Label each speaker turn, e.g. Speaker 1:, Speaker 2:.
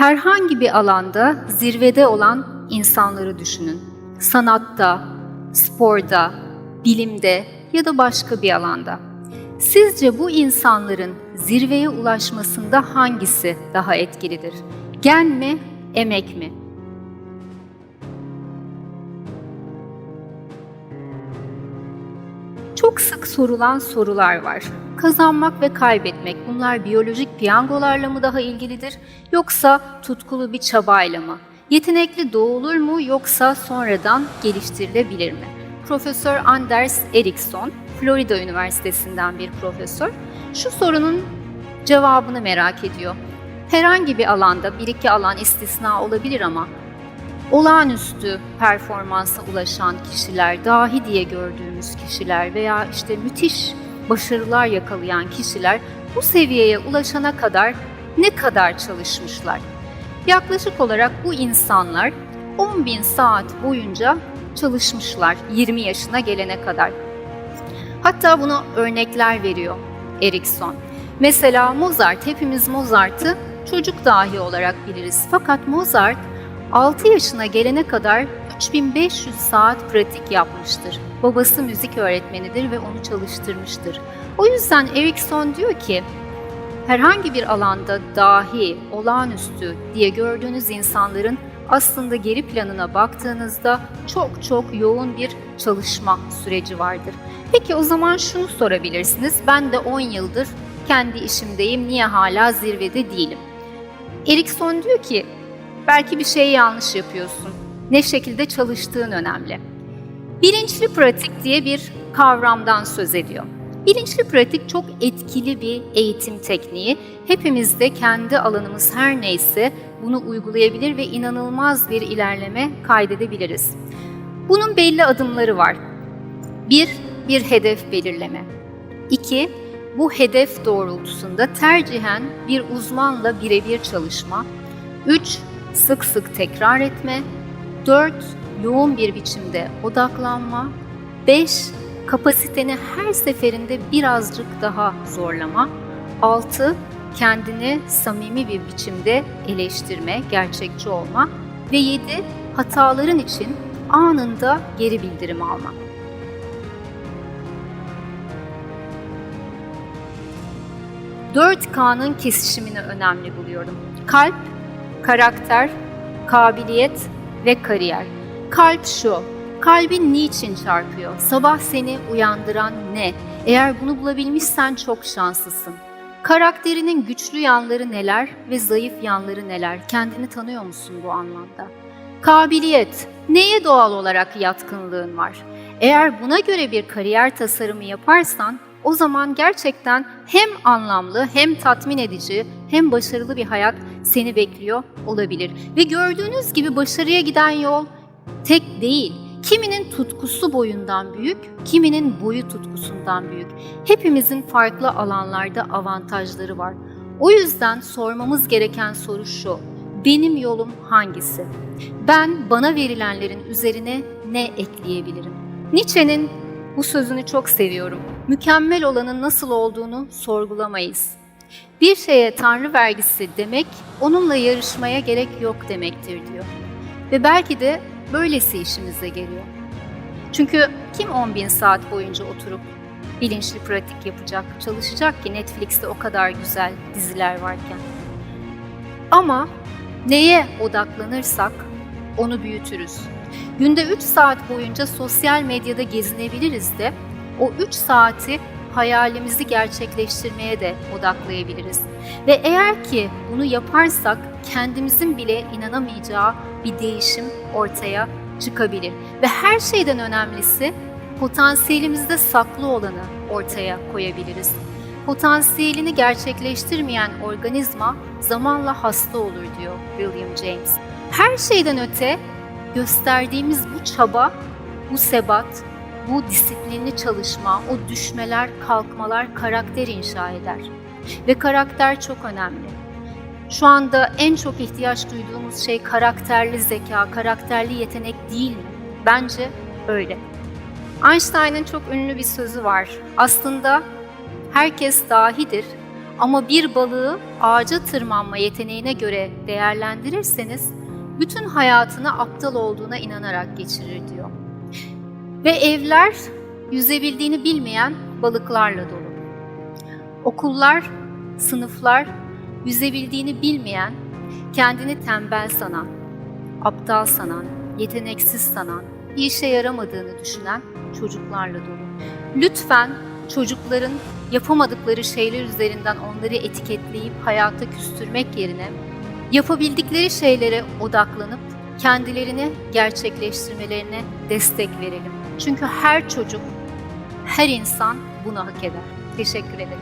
Speaker 1: Herhangi bir alanda zirvede olan insanları düşünün. Sanatta, sporda, bilimde ya da başka bir alanda. Sizce bu insanların zirveye ulaşmasında hangisi daha etkilidir? Gen mi, emek mi? Çok sık sorulan sorular var. Kazanmak ve kaybetmek bunlar biyolojik piyangolarla mı daha ilgilidir yoksa tutkulu bir çabayla mı? Yetenekli doğulur mu yoksa sonradan geliştirilebilir mi? Profesör Anders Ericsson, Florida Üniversitesi'nden bir profesör, şu sorunun cevabını merak ediyor. Herhangi bir alanda bir iki alan istisna olabilir ama olağanüstü performansa ulaşan kişiler, dahi diye gördüğümüz kişiler veya işte müthiş başarılar yakalayan kişiler bu seviyeye ulaşana kadar ne kadar çalışmışlar? Yaklaşık olarak bu insanlar 10 bin saat boyunca çalışmışlar 20 yaşına gelene kadar. Hatta bunu örnekler veriyor Erikson. Mesela Mozart, hepimiz Mozart'ı çocuk dahi olarak biliriz. Fakat Mozart 6 yaşına gelene kadar 3500 saat pratik yapmıştır. Babası müzik öğretmenidir ve onu çalıştırmıştır. O yüzden Erikson diyor ki, herhangi bir alanda dahi, olağanüstü diye gördüğünüz insanların aslında geri planına baktığınızda çok çok yoğun bir çalışma süreci vardır. Peki o zaman şunu sorabilirsiniz. Ben de 10 yıldır kendi işimdeyim. Niye hala zirvede değilim? Erikson diyor ki belki bir şeyi yanlış yapıyorsun. Ne şekilde çalıştığın önemli. Bilinçli pratik diye bir kavramdan söz ediyor. Bilinçli pratik çok etkili bir eğitim tekniği. Hepimiz de kendi alanımız her neyse bunu uygulayabilir ve inanılmaz bir ilerleme kaydedebiliriz. Bunun belli adımları var. Bir, bir hedef belirleme. İki, bu hedef doğrultusunda tercihen bir uzmanla birebir çalışma. Üç, sık sık tekrar etme. Dört, yoğun bir biçimde odaklanma. Beş, kapasiteni her seferinde birazcık daha zorlama. 6. Kendini samimi bir biçimde eleştirme, gerçekçi olma. Ve 7. Hataların için anında geri bildirim alma. Dört K'nın kesişimini önemli buluyorum. Kalp, karakter, kabiliyet ve kariyer. Kalp şu, Kalbin niçin çarpıyor? Sabah seni uyandıran ne? Eğer bunu bulabilmişsen çok şanslısın. Karakterinin güçlü yanları neler ve zayıf yanları neler? Kendini tanıyor musun bu anlamda? Kabiliyet, neye doğal olarak yatkınlığın var? Eğer buna göre bir kariyer tasarımı yaparsan, o zaman gerçekten hem anlamlı, hem tatmin edici, hem başarılı bir hayat seni bekliyor olabilir. Ve gördüğünüz gibi başarıya giden yol tek değil, Kiminin tutkusu boyundan büyük, kiminin boyu tutkusundan büyük. Hepimizin farklı alanlarda avantajları var. O yüzden sormamız gereken soru şu. Benim yolum hangisi? Ben bana verilenlerin üzerine ne ekleyebilirim? Nietzsche'nin bu sözünü çok seviyorum. Mükemmel olanın nasıl olduğunu sorgulamayız. Bir şeye tanrı vergisi demek, onunla yarışmaya gerek yok demektir diyor. Ve belki de böylesi işimize geliyor. Çünkü kim 10 bin saat boyunca oturup bilinçli pratik yapacak, çalışacak ki Netflix'te o kadar güzel diziler varken. Ama neye odaklanırsak onu büyütürüz. Günde 3 saat boyunca sosyal medyada gezinebiliriz de o 3 saati hayalimizi gerçekleştirmeye de odaklayabiliriz. Ve eğer ki bunu yaparsak kendimizin bile inanamayacağı bir değişim ortaya çıkabilir. Ve her şeyden önemlisi potansiyelimizde saklı olanı ortaya koyabiliriz. Potansiyelini gerçekleştirmeyen organizma zamanla hasta olur diyor William James. Her şeyden öte gösterdiğimiz bu çaba, bu sebat, bu disiplinli çalışma, o düşmeler, kalkmalar karakter inşa eder. Ve karakter çok önemli. Şu anda en çok ihtiyaç duyduğumuz şey karakterli zeka, karakterli yetenek değil mi? Bence öyle. Einstein'ın çok ünlü bir sözü var. Aslında herkes dahidir Ama bir balığı ağaca tırmanma yeteneğine göre değerlendirirseniz bütün hayatını aptal olduğuna inanarak geçirir diyor. Ve evler yüzebildiğini bilmeyen balıklarla dolu. Okullar, sınıflar yüzebildiğini bilmeyen, kendini tembel sanan, aptal sanan, yeteneksiz sanan, bir işe yaramadığını düşünen çocuklarla dolu. Lütfen çocukların yapamadıkları şeyler üzerinden onları etiketleyip hayata küstürmek yerine yapabildikleri şeylere odaklanıp kendilerini gerçekleştirmelerine destek verelim. Çünkü her çocuk, her insan bunu hak eder. Teşekkür ederim.